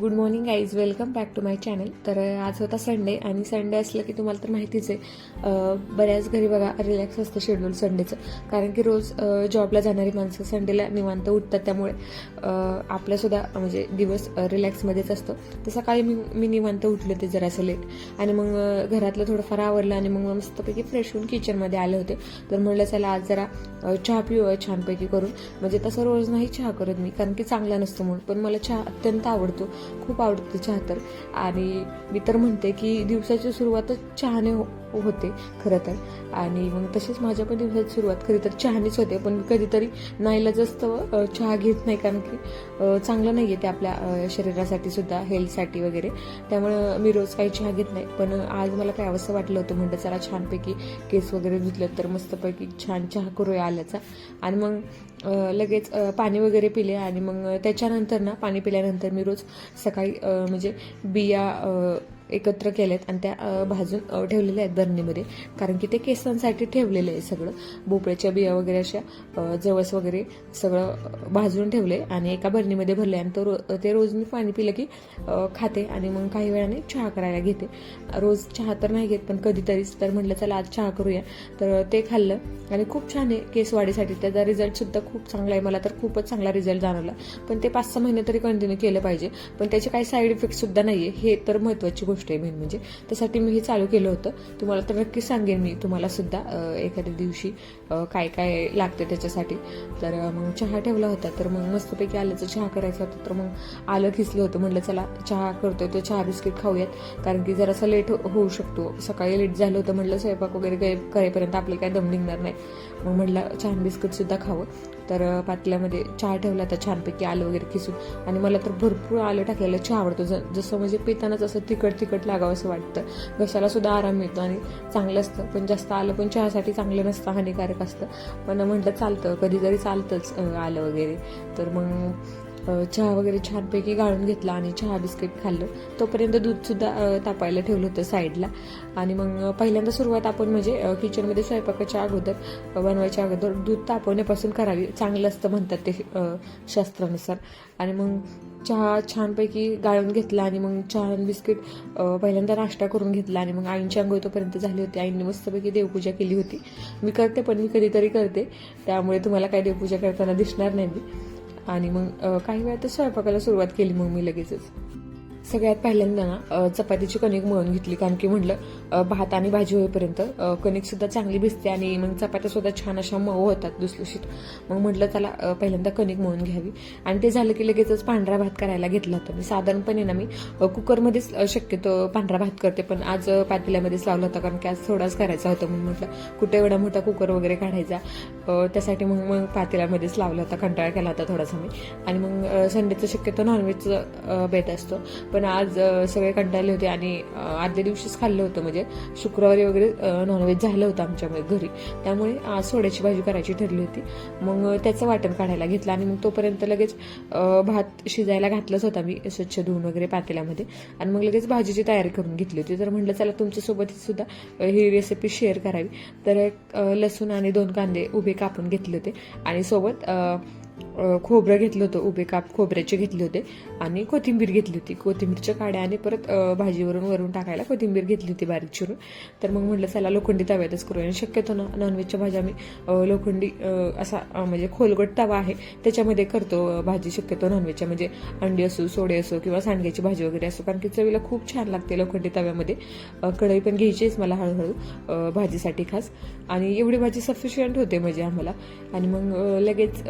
Good morning guys welcome back to my channel तर आज होता संडे आणि संडे असलं की तुम्हाला तर माहितीच आहे बऱ्याच घरी बघा रिलॅक्स असतं शेड्यूल संडेचं कारण की रोज जॉबला जाणारी माणसं संडेला निवांत उठतात. त्यामुळे आपलासुद्धा म्हणजे दिवस रिलॅक्समध्येच असतो. तर सकाळी मी मी निवांत उठले होते जरासं लेट आणि मग घरातलं थोडंफार आवरलं आणि मग मस्तपैकी फ्रेश होऊन किचनमध्ये आले होते. तर म्हणलं चला आज जरा चहा पिऊ छानपैकी करून. म्हणजे तसं रोज नाही चहा करत मी कारण की चांगला नसतो म्हणून पण मला चहा अत्यंत आवडतो. खूप आवडते चहा तर आणि मी तर म्हणते की दिवसाची सुरुवातच चहाने हो होते खरं तर. आणि मग तशीच माझ्या पण दिवसाची सुरुवात खरी तर चहानेच होते. पण कधीतरी नाहीला जास्त चहा घेत नाही कारण की चांगलं नाही आहे ते आपल्या शरीरासाठी सुद्धा हेल्थसाठी वगैरे. त्यामुळं मी रोज काही चहा घेत नाही. पण आज मला काय असं वाटलं होतं म्हणलं चला छानपैकी केस वगैरे धुतलं तर मस्तपैकी छान चहा करूया आल्याचा. आणि मग लगेच पाणी वगैरे पिले आणि मग त्याच्यानंतर ना पाणी पिल्यानंतर मी रोज सकाळी म्हणजे बिया एकत्र केल्यात आणि त्या भाजून ठेवलेल्या आहेत बरणीमध्ये. कारण की ते केसांसाठी ठेवलेलं आहे सगळं. भोपळ्याच्या बिया वगैरे अशा जवस वगैरे सगळं भाजून ठेवले आणि एका बरणीमध्ये भरले. आणि तो रो ते रोज मी पाणी पिलं की खाते आणि मग काही वेळाने चहा करायला घेते. रोज चहा तर नाही घेत पण कधीतरीच तर म्हटलं चला आज चहा करूया. तर ते खाल्लं आणि खूप छान आहे केस वाढीसाठी. त्याचा रिझल्ट सुद्धा खूप चांगला आहे. मला तर खूपच चांगला रिझल्ट जाणवला. पण ते पाच सहा महिने तरी कंटिन्यू केलं पाहिजे. पण त्याचे काही साईड इफेक्ट सुद्धा आहे हे तर महत्वाची गोष्ट आहे मेन म्हणजे. त्यासाठी मी हे चालू केलं होतं. तुम्हाला तर नक्की सांगेन मी तुम्हाला सुद्धा एखाद्या दिवशी काय काय लागतं त्याच्यासाठी. तर मग चहा ठेवला होता. तर मग मस्तपैकी आल्याचं चहा करायचा होता. तर मग आलं खिसलं होतं. म्हटलं चला चहा करतोय तो चहा बिस्किट खाऊयात. कारण की जरासा लेट हो, होऊ शकतो. सकाळी लेट झालं होतं. म्हटलं स्वयंपाक वगैरे काही करेपर्यंत आपलं काय दम निघणार नाही. मग म्हटलं चहा बिस्किट सुद्धा खावं. तर पातल्यामध्ये चहा ठेवला तर छानपैकी आलं वगैरे खिसून. आणि मला तर भरपूर आलं टाकलेलं चहा आवडतो. ज- जसं म्हणजे पितानाच असं तिखट तिखट लागावं असं वाटतं. घशाला सुद्धा आराम मिळतो आणि चांगलं असतं. पण जास्त आलं पण चहासाठी चांगलं नसतं हानिकारक असतं. पण म्हटलं चालतं कधी तरी चालतंच आलं वगैरे. तर मग चहा वगैरे छानपैकी गाळून घेतला आणि चहा बिस्किट खाल्लं. तोपर्यंत दूधसुद्धा तापायला ठेवलं होतं साईडला. आणि मग पहिल्यांदा सुरुवात आपण म्हणजे किचनमध्ये स्वयंपाकाच्या अगोदर बनवायच्या अगोदर दूध तापवण्यापासून करावी. चांगलं असतं म्हणतात ते शास्त्रानुसार. आणि मग चहा छानपैकी गाळून घेतला आणि मग चहा आणि बिस्किट पहिल्यांदा नाश्ता करून घेतला. आणि मग आईंची आंघोळ तोपर्यंत झाली होती. आईंनी मस्तपैकी देवपूजा केली होती. मी करते पण मी कधीतरी करते. त्यामुळे तुम्हाला काही देवपूजा करताना दिसणार नाही मी. आणि मग काही वेळा तर स्वयंपाकाला सुरुवात केली मग मी लगेचच. सगळ्यात पहिल्यांदा ना चपातीची कणिक मळून घेतली कारण की म्हटलं भात आणि भाजी होईपर्यंत कणिक सुद्धा चांगली भिजते आणि मग चपात्या सुद्धा छान अशा मऊ होतात दुसलुशीत मग म्हटलं त्याला पहिल्यांदा कणिक मळून घ्यावी. आणि ते झालं की लगेचच पांढरा भात करायला घेतला होता. मी साधारणपणे ना मी कुकरमध्येच शक्यतो पांढरा भात करते पण आज पातेल्यामध्येच लावला होता कारण की आज थोडाच करायचा होता म्हणून म्हटलं कुठे एवढा मोठा कुकर वगैरे काढायचा? त्यासाठी मग मग पातेल्यामध्येच लावला होता कंटाळा केला होता थोडासा मी. आणि मग संडेचं शक्यतो नॉनव्हेजचं बेत असतो. पण पण आज सगळे कंटाळले होते आणि आदल्या दिवशीच खाल्लं होतं. म्हणजे शुक्रवारी वगैरे नॉनव्हेज झालं होतं आमच्यामध्ये घरी. त्यामुळे आज सोड्याची भाजी करायची ठरली होती. मग त्याचं वाटण काढायला घेतलं आणि मग तोपर्यंत लगेच भात शिजायला घातलंच होता मी स्वच्छ धुवून वगैरे पातेल्यामध्ये. आणि मग लगेच भाजीची तयारी करून घेतली होती. तर म्हटलं चला तुमच्यासोबत सुद्धा ही रेसिपी शेअर करावी. तर एक लसूण आणि दोन कांदे उभे कापून घेतले होते. आणि सोबत खोबरं घेतलं होतं उभे काप खोबऱ्याचे घेतले होते आणि कोथिंबीर घेतली होती. कोथिंबीरच्या काड्या आणि परत भाजीवरून वरून टाकायला कोथिंबीर घेतली होती बारीक चिरून. तर मग म्हटलं चला लोखंडी तव्यातच करू आणि शक्यतो ना नॉनव्हेजच्या भाज्या मी लोखंडी असा म्हणजे खोलगट तवा आहे त्याच्यामध्ये करतो भाजी शक्यतो नॉनव्हेजच्या म्हणजे अंडी असो सोडे असो किंवा सांडग्याची भाजी वगैरे असो कारण की चवीला खूप छान लागते लोखंडी तव्यामध्ये. कढई पण घ्यायचीच मला हळूहळू भाजीसाठी खास. आणि एवढी भाजी सफिशियंट होते म्हणजे आम्हाला. आणि मग लगेच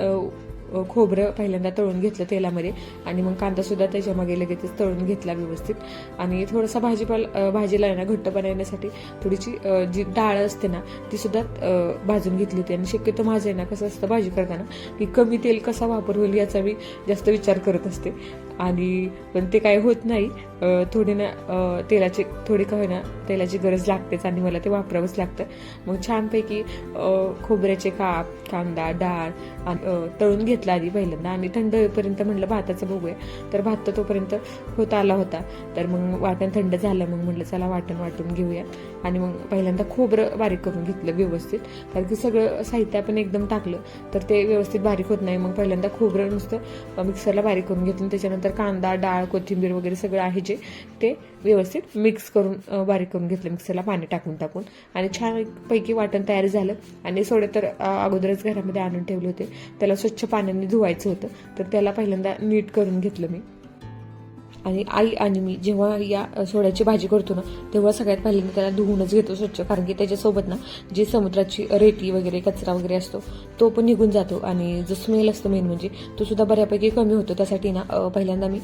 खोबरं पहिल्यांदा तळून घेतलं तेलामध्ये आणि मग कांदा सुद्धा त्याच्यामागे लगेचच तळून घेतला व्यवस्थित. आणि थोडासा भाजीपाला भाजीला आहे ना घट्ट बनवण्यासाठी थोडीशी जी डाळ असते ना ती सुद्धा भाजून घेतली होती. आणि शक्यतो माझं आहे ना कसं असतं भाजी करताना की कमी तेल कसा वापर होईल याचा मी जास्त विचार करत असते. आणि पण ते काय होत नाही. थोडी ना तेलाची थोडी का होईना तेलाची गरज लागतेच आणि मला ते वापरावंच लागतं. मग छानपैकी खोबऱ्याचे काप कांदा डाळ तळून घेतला आधी पहिल्यांदा आणि थंड होईपर्यंत म्हटलं भाताचं बघूया. तर भात तर तोपर्यंत होत आला होता. तर मग वाटण थंड झालं मग म्हटलं चला वाटण वाटून घेऊया. आणि मग पहिल्यांदा खोबरं बारीक करून घेतलं व्यवस्थित. कारण की सगळं साहित्य आपण एकदम टाकलं तर ते व्यवस्थित बारीक होत नाही. मग पहिल्यांदा खोबरं नुसतं मिक्सरला बारीक करून घेतलं त्याच्यानंतर त्याच्यानंतर कांदा डाळ कोथिंबीर वगैरे सगळं आहे जे ते व्यवस्थित मिक्स करून बारीक करून घेतलं. मिक्सरला पाणी टाकून टाकून. आणि छान पैकी वाटण तयार झालं. आणि सोडे तर अगोदरच घरामध्ये आणून ठेवले होते. त्याला स्वच्छ पाण्याने धुवायचं होतं. तर त्याला पहिल्यांदा नीट करून घेतलं मी. आणि आई आणि मी जेव्हा या सोड्याची भाजी करतो ना तेव्हा सगळ्यात पहिल्यांदा त्याला धुवूनच घेतो स्वच्छ. कारण की त्याच्यासोबत ना जी समुद्राची रेती वगैरे कचरा वगैरे असतो तो पण निघून जातो. आणि जो स्मेल असतो मेन म्हणजे तो सुद्धा बऱ्यापैकी कमी होतो. त्यासाठी ना पहिल्यांदा मी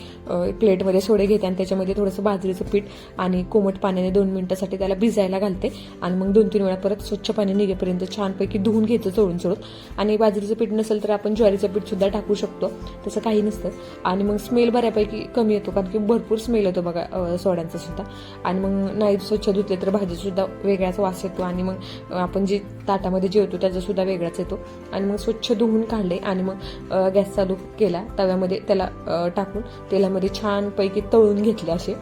प्लेटमध्ये सोडे घेते आणि त्याच्यामध्ये थोडंसं बाजरीचं पीठ आणि कोमट पाण्याने दोन मिनिटासाठी त्याला भिजायला घालते. आणि मग दोन तीन वेळा परत स्वच्छ पाणी निघेपर्यंत छानपैकी धुवून घेतो चोळून चोळून आणि बाजरीचं पीठ नसेल तर आपण ज्वारीचं पीठ सुद्धा टाकू शकतो. तसं काही नसतं. आणि मग स्मेल बऱ्यापैकी कमी येतो. कारण की भरपूर स्मेल येतो बघा सोड्यांचा सुद्धा. आणि मग नाही स्वच्छ धुतले तर भाजीसुद्धा वेगळाच वास येतो आणि मग आपण जे ताटामध्ये जेवतो त्याचासुद्धा वेगळाच येतो. आणि मग स्वच्छ धुवून काढले आणि मग गॅस चालू केला. तव्यामध्ये त्याला टाकून तेलामध्ये छानपैकी तळून घेतले असे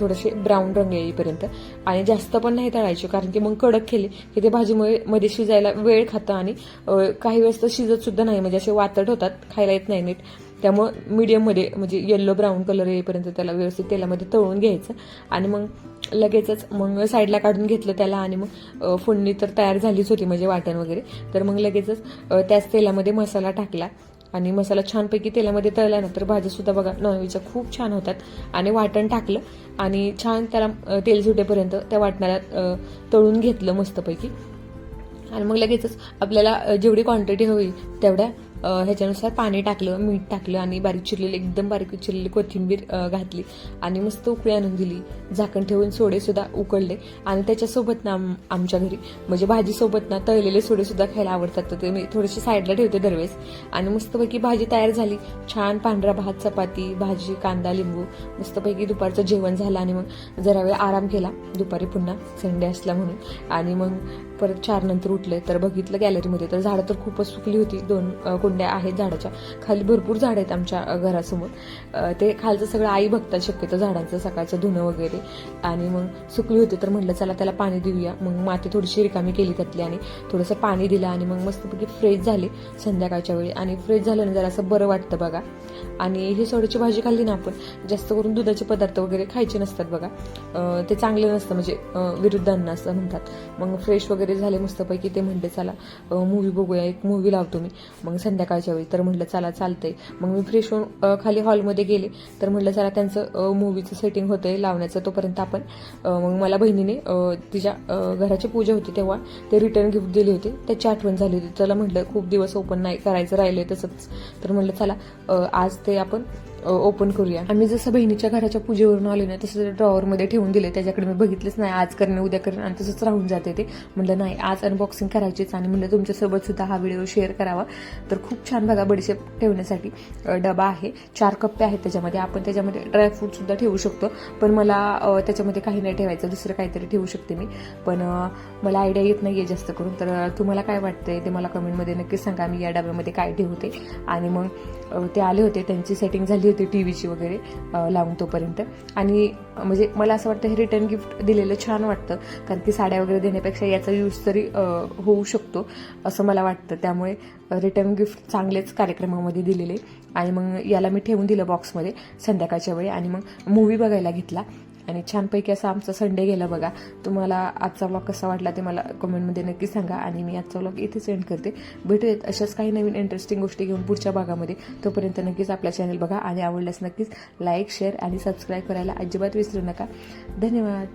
थोडेसे ब्राऊन रंग येईपर्यंत. आणि जास्त पण नाही तळायचे कारण की मग कडक केले की ते भाजीमुळे मध्ये शिजायला वेळ खातं आणि काही वेळेस तर शिजत सुद्धा नाही. म्हणजे असे वातट होतात खायला येत नाही नीट. त्यामुळं मीडियममध्ये म्हणजे येल्लो ब्राऊन कलर येईपर्यंत त्याला व्यवस्थित तेलामध्ये तळून घ्यायचं. आणि मग लगेचच मग साईडला काढून घेतलं त्याला आणि मग फोडणी तर तयार झालीच होती म्हणजे वाटण वगैरे. तर मग लगेचच त्याच तेलामध्ये मसाला टाकला. आणि मसाला छानपैकी तेलामध्ये तळल्यानंतर भाज्यासुद्धा बघा नॉनव्हेजच्या खूप छान होतात. आणि वाटण टाकलं आणि छान त्याला तेल सुटेपर्यंत त्या वाटणाला तळून घेतलं मस्तपैकी. आणि मग लगेचच आपल्याला जेवढी क्वांटिटी हवी तेवढ्या ह्याच्यानुसार पाणी टाकलं मीठ टाकलं आणि बारीक चिरलेली एकदम बारीक चिरलेली कोथिंबीर घातली आणि मस्त उकळी आणून दिली. झाकण ठेवून सोडेसुद्धा उकळले आणि त्याच्यासोबत ना आमच्या घरी म्हणजे भाजीसोबत ना तळलेले सोडेसुद्धा खायला आवडतात. तर ते मी थोडेसे साईडला ठेवते दरवेळेस. आणि मस्तपैकी भाजी तयार झाली. छान पांढरा भात चपाती भाजी कांदा लिंबू मस्तपैकी दुपारचं जेवण झालं आणि मग जरा वेळ आराम केला. दुपारी पुन्हा संडे असला म्हणून. आणि मग परत चार नंतर उठले. तर बघितलं गॅलरीमध्ये तर झाडं तर खूपच सुकली होती. दोन कोण कुंड्या आहेत झाडाच्या. खाली भरपूर झाड आहेत आमच्या घरासमोर. ते खालचं सगळं आई बघतात शक्यतो झाडांचं सकाळचं धुणं वगैरे. आणि मग सुकली होती तर म्हटलं चला त्याला पाणी देऊया. मग माती थोडीशी रिकामी केली त्यातली आणि थोडंसं पाणी दिलं आणि मग मस्तपैकी फ्रेश झाले संध्याकाळच्या वेळी. आणि फ्रेश झालं ना जरा असं बरं वाटतं बघा. आणि हे सोड्याची भाजी खाल्ली ना आपण जास्त करून दुधाचे पदार्थ वगैरे खायचे नसतात बघा. ते चांगलं नसतं म्हणजे विरुद्ध अन्न असं म्हणतात. मग फ्रेश वगैरे झाले मस्तपैकी ते म्हणते चला मूवी बघूया एक मूवी लावतो मी. मग संध्याकाळच्या वेळी. तर म्हटलं चला चालतंय. मग मी फ्रेश होऊन खाली हॉलमध्ये गेले. तर म्हटलं चला त्यांचं मूवीचं सेटिंग होतंय लावण्याचं. तोपर्यंत आपण मग मला बहिणीने तिच्या घराची पूजा होती तेव्हा ते रिटर्न गिफ्ट दिले होते. त्याची आठवण झाली होती. त्याला म्हटलं खूप दिवस ओपन नाही करायचं राहिलंय तसंच. तर म्हटलं चला आज ते आपण ओपन करूया. आम्ही जसं बहिणीच्या घराच्या पूजेवरून आलो ना तसं ड्रॉवरमध्ये ठेवून दिले त्याच्याकडे मी बघितलंच नाही. आज करणं उद्या करणं आणि तसंच राहून जाते ते. म्हटलं नाही आज अनबॉक्सिंग करायचीच आणि म्हणलं तुमच्यासोबत सुद्धा हा व्हिडिओ शेअर करावा. तर खूप छान बघा बडीशेप ठेवण्यासाठी डबा आहे. चार कप्पे आहेत त्याच्यामध्ये. आपण त्याच्यामध्ये ड्रायफ्रूट सुद्धा ठेवू शकतो. पण मला त्याच्यामध्ये काही नाही ठेवायचं. दुसरं काहीतरी ठेवू शकते मी. पण मला आयडिया येत नाही आहे जास्त करून. तर तुम्हाला काय वाटतंय ते मला कमेंटमध्ये नक्कीच सांगा. मी या डब्यामध्ये काय ठेवते? आणि मग ते आले होते. त्यांची सेटिंग झाली होती टी व्हीची वगैरे लावून तोपर्यंत. आणि म्हणजे मला असं वाटतं हे रिटर्न गिफ्ट दिलेलं छान वाटतं. कारण की साड्या वगैरे देण्यापेक्षा याचा यूज तरी होऊ शकतो असं मला वाटतं. त्यामुळे रिटर्न गिफ्ट चांगलेच कार्यक्रमामध्ये दिलेले. आणि मग याला मी ठेवून दिलं बॉक्समध्ये संध्याकाळच्या वेळी. आणि मग मूवी बघायला घेतला. आणि छानपैकी असा आमचा संडे गेला बघा. तुम्हाला आजचा व्लॉग कसा वाटला ते मला कमेंटमध्ये नक्की सांगा आणि मी आजचा व्लॉग इथेच सेंड करते. भेटूयात अशाच काही नवीन इंटरेस्टिंग गोष्टी घेऊन पुढच्या भागामध्ये. तोपर्यंत नक्कीच आपला चॅनल बघा आणि आवडल्यास नक्कीच लाईक शेअर आणि सबस्क्राईब करायला अजिबात विसरू नका. धन्यवाद.